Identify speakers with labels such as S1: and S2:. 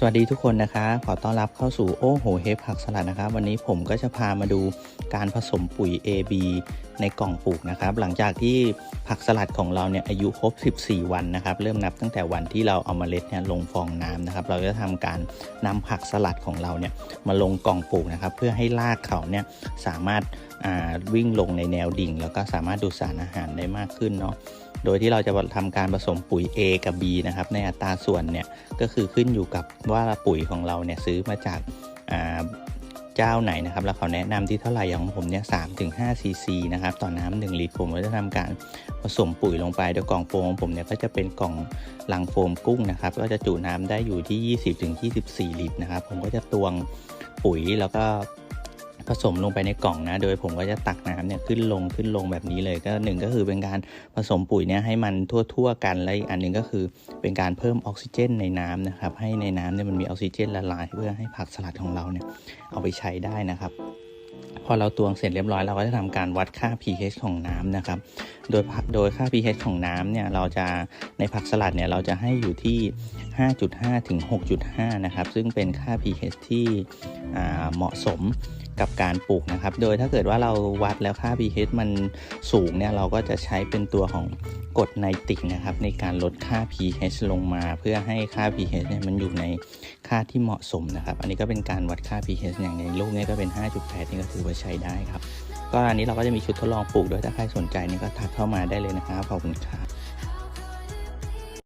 S1: สวัสดีทุกคนนะคะ ขอต้อนรับเข้าสู่โอ้โหเฮฟผักสลัดนะครับ วันนี้ผมก็จะพามาดูการผสมปุ๋ย AB ในกล่องปลูกนะครับ หลังจากที่ผักสลัดของเราเนี่ยอายุครบ 14 วันนะครับ เริ่มนับตั้งแต่วันที่เราเอามาเมล็ดเนี่ยลงฟองน้ำนะครับ เราจะทำการนำผักสลัดของเราเนี่ยมาลงกล่องปลูกนะครับ เพื่อให้รากเขาเนี่ยสามารถอ่าวิ่งลงในแนวดิ่ง แล้วก็สามารถดูดสารอาหารได้มากขึ้นเนาะ โดยที่เราจะทำการผสมปุ๋ย A กับ B นะครับ ในอัตราส่วนเนี่ยก็คือขึ้นอยู่กับว่าปุ๋ยของเราเนี่ยซื้อมาจากาเจ้าไหนนะครับ แล้วเขาแนะนำที่เท่าไหร่อย่างของผมเนี่ยสามถึงห้าซีซีนะครับ ต่อน้ำหนึ่งลิตรผมก็จะทำการผสมปุ๋ยลงไป โดยกล่องโฟมของผมเนี่ยก็จะเป็นกล่องลังโฟมกุ้งนะครับ ก็จะจุน้ำได้อยู่ที่ 20ถึง24 ลิตรนะครับ ผมก็จะตวงปุ๋ยแล้วก็ ผสมลงไปในกล่องนะ โดยผมก็จะตักน้ำเนี่ยขึ้นลงขึ้นลงแบบนี้เลย ก็หนึ่งก็คือเป็นการผสมปุ๋ยเนี่ยให้มันทั่วๆกัน และอีกอันหนึ่งก็คือเป็นการเพิ่มออกซิเจนในน้ำนะครับ ให้ในน้ำเนี่ยมันมีออกซิเจนละลาย เพื่อให้ผักสลัดของเราเนี่ยเอาไปใช้ได้นะครับพอเราตวงเสร็จเรียบร้อยเราก็จะทำการวัดค่า pH ของน้ำนะครับ โดยโดยค่า pH ของน้ำเนี่ยเราจะในผักสลัดเนี่ยเราจะให้อยู่ที่ 5.5 ถึง 6.5 นะครับ ซึ่งเป็นค่า pH ที่เหมาะสม กับการปลูกนะครับ โดยถ้าเกิดว่าเราวัดแล้วค่า pH มันสูงเนี่ยเราก็จะใช้เป็นตัวของกรดไนตริกนะครับในการลดค่า pH ลงมาเพื่อให้ค่า pH เนี่ยมันอยู่ในค่าที่เหมาะสมนะครับ อันนี้ก็เป็นการวัดค่า pH อย่างในลูกเนี่ยก็เป็น 5.8 นี่ก็ถือว่าใช้ได้ครับ ก็อันนี้เราก็จะมีชุดทดลองปลูกด้วยถ้าใครสนใจนี่ก็ทักเข้ามาได้เลยนะครับขอบคุณครับ